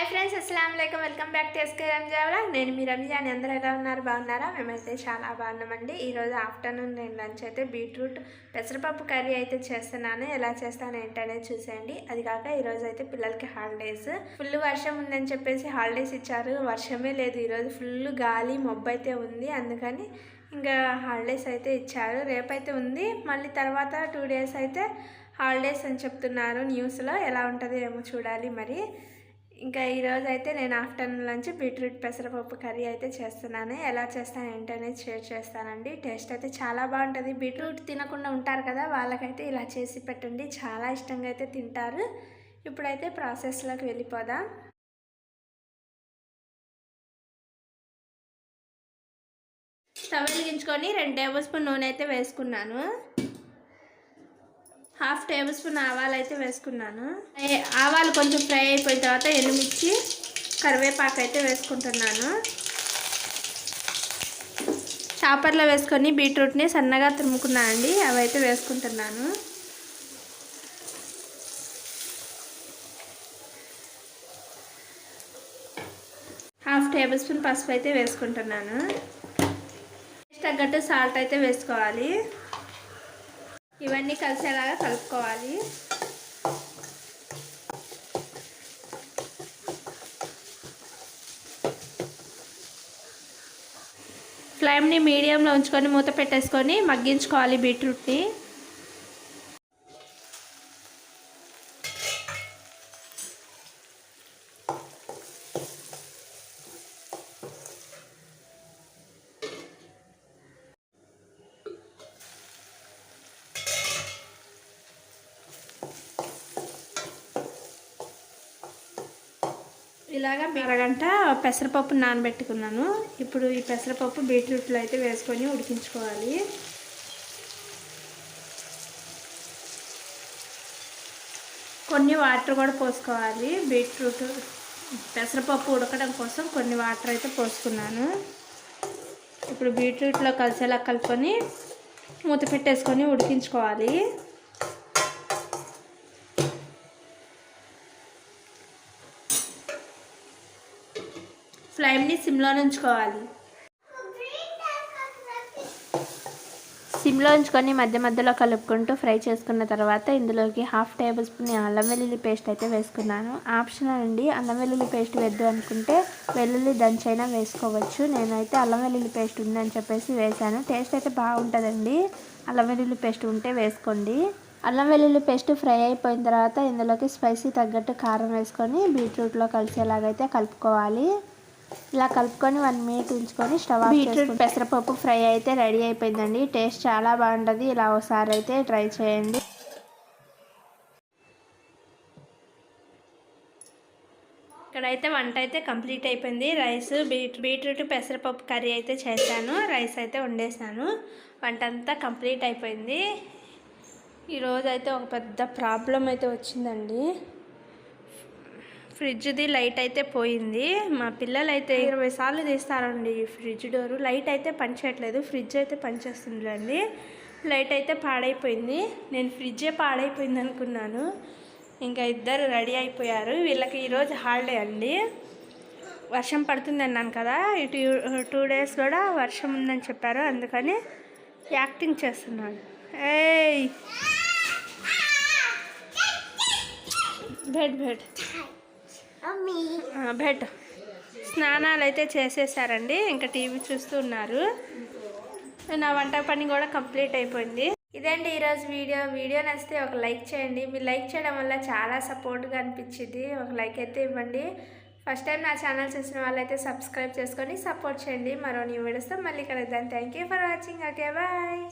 Hi friends అస్సలం welcome welcome back to SK Ramjawala. నేను మీ రంజాన్ అందరూ ఎలా ఉన్నారు? బాగున్నారా? మేమైతే చాలా బాగున్నామండి. ఈరోజు ఆఫ్టర్నూన్ నేను లంచ్ అయితే బీట్రూట్ పెసరపప్పు కర్రీ అయితే చేస్తున్నాను. ఎలా చేస్తాను ఏంటనేది చూసేయండి. అది కాక ఈరోజు అయితే పిల్లలకి హాలిడేస్. ఫుల్ వర్షం ఉందని చెప్పేసి హాలిడేస్ ఇచ్చారు. వర్షమే లేదు. ఈరోజు ఫుల్ గాలి మబ్బు అయితే ఉంది. అందుకని ఇంకా హాలిడేస్ అయితే ఇచ్చారు. రేపైతే ఉంది. మళ్ళీ తర్వాత టూ డేస్ అయితే హాలిడేస్ అని చెప్తున్నారు న్యూస్లో. ఎలా ఉంటుందో ఏమో చూడాలి మరి. ఇంకా ఈరోజు అయితే నేను ఆఫ్టర్నూన్ లంచ్ బీట్రూట్ పెసరపప్పు కర్రీ అయితే చేస్తున్నాను. ఎలా చేస్తాను ఏంటనేది షేర్ చేస్తానండి. టేస్ట్ అయితే చాలా బాగుంటుంది. బీట్రూట్ తినకుండా ఉంటారు కదా వాళ్ళకైతే ఇలా చేసి పెట్టండి. చాలా ఇష్టంగా అయితే తింటారు. ఇప్పుడైతే ప్రాసెస్లోకి వెళ్ళిపోదాం. స్టవ్ వెలిగించుకొని రెండు టేబుల్ స్పూన్ నూనె అయితే వేసుకున్నాను. హాఫ్ టేబుల్ స్పూన్ ఆవాలు అయితే వేసుకున్నాను. ఆవాలు కొంచెం ఫ్రై అయిపోయిన తర్వాత ఎండుమిర్చి కరివేపాకు అయితే వేసుకుంటున్నాను. చాపర్లో వేసుకొని బీట్రూట్ని సన్నగా తురుముకున్నాను అండి అవైతే వేసుకుంటున్నాను. హాఫ్ టేబుల్ స్పూన్ పసుపు అయితే వేసుకుంటున్నాను. తగ్గట్టు సాల్ట్ అయితే వేసుకోవాలి. ఇవన్నీ కలిసేలాగా కలుపుకోవాలి. ఫ్లేమ్ని మీడియంలో ఉంచుకొని మూత పెట్టేసుకొని మగ్గించుకోవాలి బీట్రూట్ని. ఇలాగా అరగంట పెసరపప్పు నానబెట్టుకున్నాను. ఇప్పుడు ఈ పెసరపప్పు బీట్రూట్లో అయితే వేసుకొని ఉడికించుకోవాలి. కొన్ని వాటర్ కూడా పోసుకోవాలి. బీట్రూట్ పెసరపప్పు ఉడకడం కోసం కొన్ని వాటర్ అయితే పోసుకున్నాను. ఇప్పుడు బీట్రూట్లో కలిసేలా కలుపుకొని మూత పెట్టేసుకొని ఉడికించుకోవాలి. ఫ్లేమ్ని సిమ్లో ఉంచుకోవాలి. సిమ్లో ఉంచుకొని మధ్య మధ్యలో కలుపుకుంటూ ఫ్రై చేసుకున్న తర్వాత ఇందులోకి హాఫ్ టేబుల్ స్పూన్ అల్లం వెల్లుల్లి పేస్ట్ అయితే వేసుకున్నాను. ఆప్షనల్ అండి అల్లం వెల్లుల్లి పేస్ట్ వద్దు అనుకుంటే వెల్లుల్లి దంచైనా వేసుకోవచ్చు. నేనైతే అల్లం వెల్లుల్లి పేస్ట్ ఉందని చెప్పేసి వేశాను. టేస్ట్ అయితే బాగుంటుందండి. అల్లం వెల్లుల్లి పేస్ట్ ఉంటే వేసుకోండి. అల్లం వెల్లుల్లి పేస్ట్ ఫ్రై అయిపోయిన తర్వాత ఇందులోకి స్పైసీ తగ్గట్టు కారం వేసుకొని బీట్రూట్లో కలిసేలాగైతే కలుపుకోవాలి. ఇలా కలుపుకొని వన్ మినిట్ ఉంచుకొని స్టవ్ ఆఫ్ బీట్రూట్ పెసరపప్పు ఫ్రై అయితే రెడీ అయిపోయిందండి. టేస్ట్ చాలా బాగుంటుంది. ఇలా ఒకసారి అయితే ట్రై చేయండి. ఇక్కడైతే వంట అయితే కంప్లీట్ అయిపోయింది. రైస్ బీట్ బీట్రూట్ పెసరపప్పు కర్రీ అయితే చేశాను. రైస్ అయితే వండేసాను వంట అంతా కంప్లీట్ అయిపోయింది. ఈరోజు అయితే ఒక పెద్ద ప్రాబ్లం అయితే వచ్చిందండి. ఫ్రిడ్జ్ది లైట్ అయితే పోయింది. మా పిల్లలు అయితే ఇరవై సార్లు తీస్తారండి ఈ ఫ్రిడ్జ్ డోరు. లైట్ అయితే పనిచేయట్లేదు. ఫ్రిడ్జ్ అయితే పనిచేస్తుందిలేండి. లైట్ అయితే పాడైపోయింది. నేను ఫ్రిడ్జే పాడైపోయింది అనుకున్నాను. ఇంకా ఇద్దరు రెడీ అయిపోయారు. వీళ్ళకి ఈరోజు హాలిడే అండి. వర్షం పడుతుంది అన్నాను కదా. ఇటు టూ డేస్ కూడా వర్షం ఉందని చెప్పారు. అందుకని యాక్టింగ్ చేస్తున్నాను. ఏయ్! Bed bed. బెడ్. స్నానాలు అయితే చేసేసారండి. ఇంకా టీవీ చూస్తున్నారు నా వంట పని కూడా కంప్లీట్ అయిపోయింది. ఇదండి ఈరోజు వీడియో. వీడియో నచ్చితే ఒక లైక్ చేయండి. మీరు లైక్ చేయడం వల్ల చాలా సపోర్ట్గా అనిపించింది. ఒక లైక్ అయితే ఇవ్వండి. ఫస్ట్ టైం నా ఛానల్ చూసిన వాళ్ళైతే సబ్స్క్రైబ్ చేసుకొని సపోర్ట్ చేయండి. మరో న్యూ వీడియోస్తో మళ్ళీ కలుద్దాం. Thank you for watching okay bye